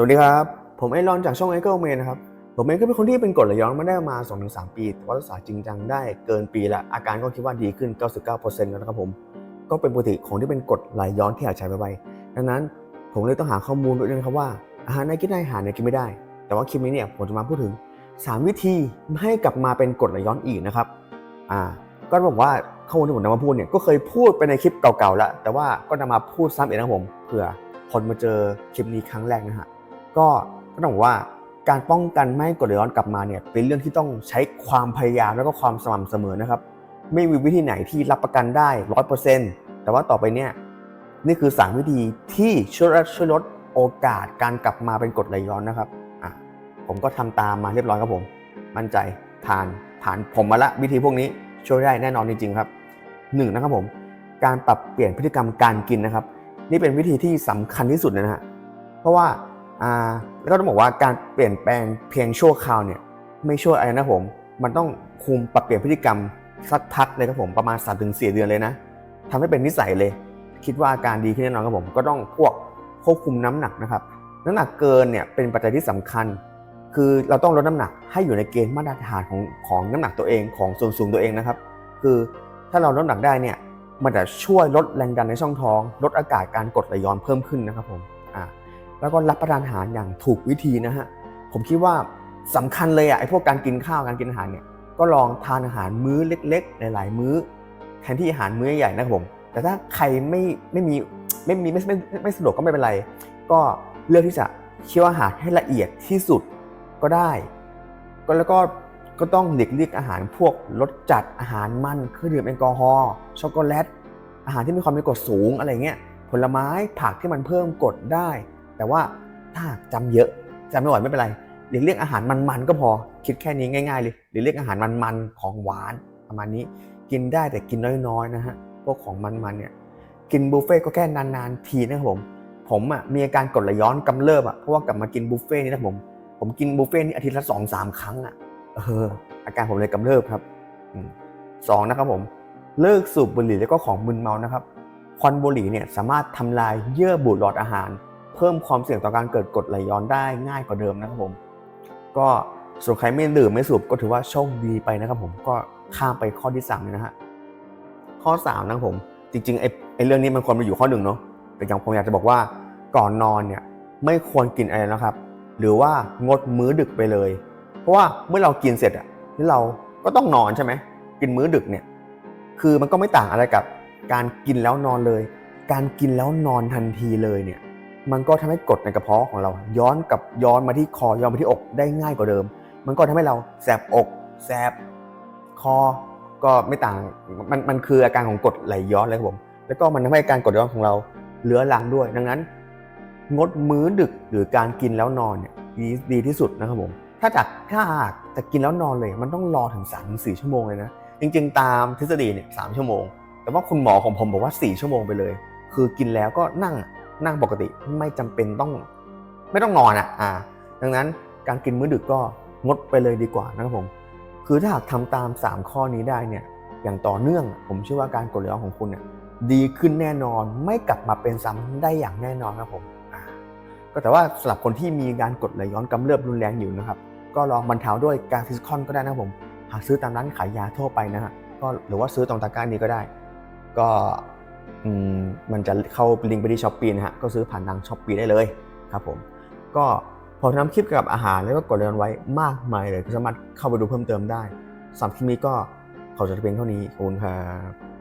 สวัสดีครับ ผมไอรอนจากช่องไอเกิลเมนนะครับ ผมเองก็เป็นคนที่เป็นกรดไหลย้อนมาได้มา 2-3 ปี แต่ว่ารักษาจริงจังได้เกินปีละอาการก็คิดว่าดีขึ้น 99%แล้วนะครับผม ก็เป็นปกติของที่เป็นกรดไหลย้อนที่อาจใช้ไปๆดังนั้นผมเลยต้องหาข้อมูลด้วยนะครับว่าอาหารไหนกินได้อาหารไหนกินไม่ได้ แต่ว่าคลิปนี้เนี่ยผมจะมาพูดถึง 3 วิธีไม่ให้กลับมาเป็นกรดไหลย้อนอีกนะครับอ่าก็บอกว่าข้อมูลที่ผมนำมาพูดเนี่ยก็เคยพูดไปในคลิปเก่าๆแล้วแต่ว่าก็นำมาพูดซ้ำอีกนะผมเผื่อคนมาเจอคลิปนี้ครั้งแรกนะฮะ ก็ก็ต้องบอกว่าการป้องกันไม่ให้กดย้อนกลับมาเนี่ยเป็นเรื่องที่ต้องใช้ความพยายามแล้วก็ความสม่ำเสมอนะครับ ไม่มีวิธีไหนที่รับประกันได้ร้อยเปอร์เซ็นต์แต่ว่าต่อไปเนี่ยนี่คือสามวิธีที่ช่วยลดช่วยลดโอกาสการกลับมาเป็นกดไหลย้อนนะครับอะผมก็ทำตามมาเรียบร้อยครับผม มั่นใจผ่านผ่านผมมาละวิธีพวกนี้ช่วยได้แน่นอนจริงๆครับหนึ่งนะครับผมการปรับเปลี่ยนพฤติกรรมการกินนะครับ นี่เป็นวิธีที่สำคัญที่สุดนะฮะเพราะว่า อ่าแล้วก็ต้องบอกว่าการเปลี่ยนแปลงเพียงชั่วคราวเนี่ยไม่ช่วยอะไรนะผม มันต้องคุมปรับเปลี่ยนพฤติกรรมสักพักเลยครับผมประมาณ3-4ถึงเดือนเลยนะทำให้เป็นนิสัยเลย คิดว่าอาการดีขึ้นแน่นอนครับผมก็ต้องพวกควบคุมน้ำหนักนะครับน้ำหนักเกินเนี่ยเป็นปัจจัยที่สำคัญ คือเราต้องลดน้ำหนักให้อยู่ในเกณฑ์มาตรฐานของของน้ำหนักตัวเองของส่วนสูงตัวเองนะครับ คือถ้าเราลดน้ำหนักได้เนี่ยมันจะช่วยลดแรงดันในช่องท้อง ลดอากาศการกดไหลย้อนเพิ่มขึ้นนะครับผม แล้วก็รับประทานอาหารอย่างถูกวิธีนะฮะผมคิดว่าสำคัญเลยอะไอ้พวกการกินข้าวการกินอาหารเนี่ยก็ลองทานอาหารมื้อเล็กๆ หลาย ๆ มื้อ แทนที่อาหารมื้อใหญ่นะครับผม แต่ถ้าใครไม่ไม่มีไม่มีไม่ไม่ไม่ไม่สะดวกก็ไม่เป็นไร ก็เลือกที่จะเคี่ยวอาหารให้ละเอียดที่สุดก็ได้ ก็แล้วก็ก็ต้องหลีกเลี่ยงอาหารพวกรสจัดอาหารมันเครื่องดื่มแอลกอฮอล์ช็อกโกแลตอาหารที่มีความเป็นกรดสูงอะไรเงี้ยผลไม้ผักที่มันเพิ่มกรดได้ แต่ว่าถ้าหากจำเยอะจำไม่ไหวไม่เป็นไรหลีกเลี่ยงอาหารมันๆก็พอคิดแค่นี้ง่ายๆเลยหลีกเลี่ยงอาหารมันๆของหวานประมาณนี้กินได้แต่กินน้อยๆนะฮะพวกของมันๆเนี่ยกินบุฟเฟ่ต์ก็แค่นานๆทีนะครับผมผมอะมีอาการกรดไหลย้อนกำเริบอะเพราะว่ากลับมากินบุฟเฟ่ต์นี่นะผมผมกินบุฟเฟ่ต์นี่อาทิตย์ละสองสามครั้งอะเอออาการผมเลยกำเริบครับสองนะครับผมเลิกสูบบุหรี่แล้วก็ของมึนเมานะครับควันบุหรี่เนี่ยสามารถทำลายเยื่อบุหลอดอาหาร เพิ่มความเสี่ยงต่อการเกิดกรดไหลย้อนได้ง่ายกว่าเดิมนะครับผม ก็ส่วนใครไม่ดื่มไม่สูบก็ถือว่าโชคดีไปนะครับผมก็ข้ามไปข้อที่สามเลยนะฮะข้อสามนะครับผม จริงๆไอ้ไอ้เรื่องนี้มันควรไปอยู่ข้อหนึ่งเนาะแต่อย่างผมอยากจะบอกว่าก่อนนอนเนี่ยไม่ควรกินอะไรนะครับ หรือว่างดมื้อดึกไปเลย เพราะว่าเมื่อเรากินเสร็จอะที่เราก็ต้องนอนใช่ไหมกินมื้อดึกเนี่ยคือมันก็ไม่ต่างอะไรกับการกินแล้วนอนเลย การกินแล้วนอนทันทีเลยเนี่ย มันก็ทำให้กดในกระเพาะของเรา ย้อนกับย้อนมาที่คอย้อนมาที่อกได้ง่ายกว่าเดิม มันก็ทำให้เราแสบอกแสบคอก็ไม่ต่างมันมันคืออาการของกดไหลย้อนเลยครับผมแล้วก็มันทำให้อาการกดย้อนของเราเรื้อรังด้วย ดังนั้น งดมื้อดึกหรือการกินแล้วนอนเนี่ยดีดีที่สุดนะครับผมถ้าจากถ้าจะกินแล้วนอนเลย มันต้องรอถึง3าถึงสชั่วโมงเลยนะจริง ๆ ตามทฤษฎีเนี่ยสามชั่วโมง แต่ว่าคุณหมอของผมบอกว่า4ชั่วโมงไปเลย คือกินแล้วก็นั่ง นั่งปกติไม่จำเป็นต้องไม่ต้องนอนอะอ่า ดังนั้นการกินมื้อดึกก็งดไปเลยดีกว่านะครับผม คือถ้าหากทำตาม 3 ข้อนี้ได้เนี่ยอย่างต่อเนื่องผมเชื่อว่าการกดไหลย้อนของคุณเนี่ยดีขึ้นแน่นอนไม่กลับมาเป็นซ้ำได้อย่างแน่นอนครับผมอ่าก็แต่ว่าสำหรับคนที่มีการกดไหลย้อนกำเริบรุนแรงอยู่นะครับ ก็ลองบรรเทาด้วยการฟิสคอนก็ได้นะครับผมหากซื้อตามร้านขายยาทั่วไปนะฮะก็หรือว่าซื้อตรงตะกร้านี้ก็ได้ ก็ มมันจะเข้าลิงก์ไปที่ช้อปปีนะฮะก็ซื้อผ่านทางช้อปปีได้เลยครับผมก็พอทำคลิปเกี่ยวกับอาหารแล้วก็กดเรียนไว้มากมายเลยก็สามารถเข้าไปดูเพิ่มเติมได้สำหรับคลิปนี้ก็ขอจบเพียงเท่านี้ขอบคุณครับ